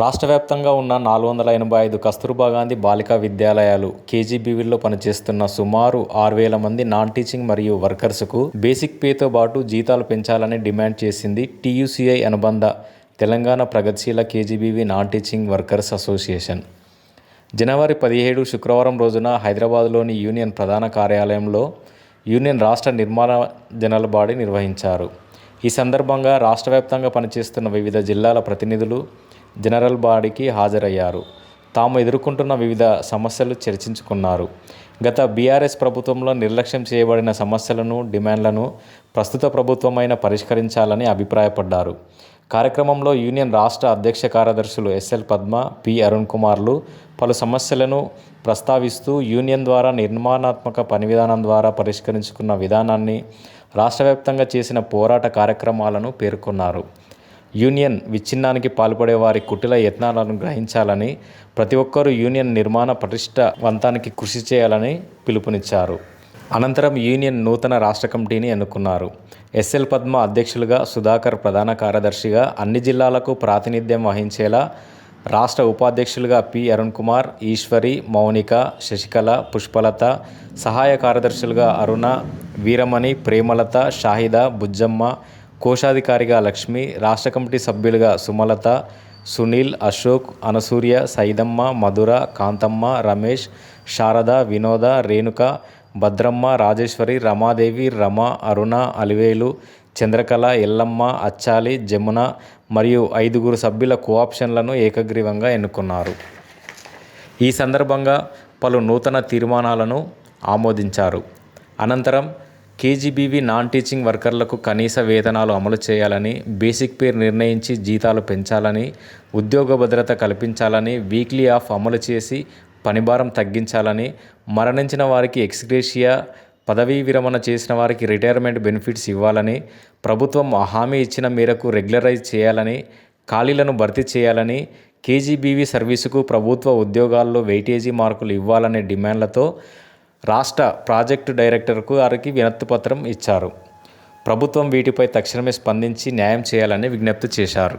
రాష్ట్ర వ్యాప్తంగా ఉన్న నాలుగు వందల ఎనభై ఐదు కస్తూర్బా గాంధీ బాలికా విద్యాలయాలు కేజీబీవీల్లో పనిచేస్తున్న సుమారు ఆరు వేల మంది నాన్ టీచింగ్ మరియు వర్కర్స్కు బేసిక్ పేతో పాటు జీతాలు పెంచాలని డిమాండ్ చేసింది టీయూసీఐ అనుబంధ తెలంగాణ ప్రగతిశీల KGBV non teaching workers association. జనవరి పదిహేడు శుక్రవారం రోజున హైదరాబాద్లోని యూనియన్ ప్రధాన కార్యాలయంలో యూనియన్ రాష్ట్ర నిర్మాణ జనరల్ బాడీ నిర్వహించారు. ఈ సందర్భంగా రాష్ట్ర వ్యాప్తంగా పనిచేస్తున్న వివిధ జిల్లాల ప్రతినిధులు జనరల్ బాడీకి హాజరయ్యారు. తాము ఎదుర్కొంటున్న వివిధ సమస్యలు చర్చించుకున్నారు. గత బీఆర్ఎస్ ప్రభుత్వంలో నిర్లక్ష్యం చేయబడిన సమస్యలను డిమాండ్లను ప్రస్తుత ప్రభుత్వమైన పరిష్కరించాలని అభిప్రాయపడ్డారు. కార్యక్రమంలో యూనియన్ రాష్ట్ర అధ్యక్ష కార్యదర్శులు S L Padma P Arun కుమార్లు పలు సమస్యలను ప్రస్తావిస్తూ యూనియన్ ద్వారా నిర్మాణాత్మక పని విధానం ద్వారా పరిష్కరించుకున్న విధానాన్ని రాష్ట్రవ్యాప్తంగా చేసిన పోరాట కార్యక్రమాలను పేర్కొన్నారు. యూనియన్ విచ్ఛిన్నానికి పాల్పడే వారి కుటిల యత్నాలను గ్రహించాలని ప్రతి ఒక్కరూ యూనియన్ నిర్మాణ పటిష్టవంతానికి కృషి చేయాలని పిలుపునిచ్చారు. అనంతరం యూనియన్ నూతన రాష్ట్ర కమిటీని ఎన్నుకున్నారు. ఎస్ఎల్ పద్మ అధ్యక్షులుగా సుధాకర్ ప్రధాన కార్యదర్శిగా అన్ని జిల్లాలకు ప్రాతినిధ్యం వహించేలా రాష్ట్ర ఉపాధ్యక్షులుగా పి. అరుణ్ కుమార్ ఈశ్వరి మౌనిక శశికళ పుష్పలత సహాయ కార్యదర్శులుగా అరుణ వీరమణి ప్రేమలత షాహిద బుజ్జమ్మ కోశాధికారిగా లక్ష్మి రాష్ట్ర కమిటీ సభ్యులుగా సుమలత సునీల్ అశోక్ అనసూర్య సైదమ్మ మధుర కాంతమ్మ రమేష్ శారద వినోద రేణుక భద్రమ్మ రాజేశ్వరి రమాదేవి రమ అరుణ అలివేలు చంద్రకళ ఎల్లమ్మ అచ్చాలి జమున మరియు ఐదుగురు సభ్యుల కోఆప్షన్లను ఏకగ్రీవంగా ఎన్నుకున్నారు. ఈ సందర్భంగా పలు నూతన తీర్మానాలను ఆమోదించారు. అనంతరం కేజీబీవీ నాన్ టీచింగ్ వర్కర్లకు కనీస వేతనాలు అమలు చేయాలని బేసిక్ పే నిర్ణయించి జీతాలు పెంచాలని ఉద్యోగ భద్రత కల్పించాలని వీక్లీ ఆఫ్ అమలు చేసి పనిభారం తగ్గించాలని మరణించిన వారికి ఎక్స్గ్రేషియా పదవీ విరమణ చేసిన వారికి రిటైర్మెంట్ బెనిఫిట్స్ ఇవ్వాలని ప్రభుత్వం హామీ ఇచ్చిన మేరకు రెగ్యులరైజ్ చేయాలని ఖాళీలను భర్తీ చేయాలని కేజీబీవీ సర్వీసుకు ప్రభుత్వ ఉద్యోగాల్లో వెయిటేజీ మార్కులు ఇవ్వాలనే డిమాండ్లతో రాష్ట్ర ప్రాజెక్టు డైరెక్టర్కు వారికి వినతిపత్రం ఇచ్చారు. ప్రభుత్వం వీటిపై తక్షణమే స్పందించి న్యాయం చేయాలని విజ్ఞప్తి చేశారు.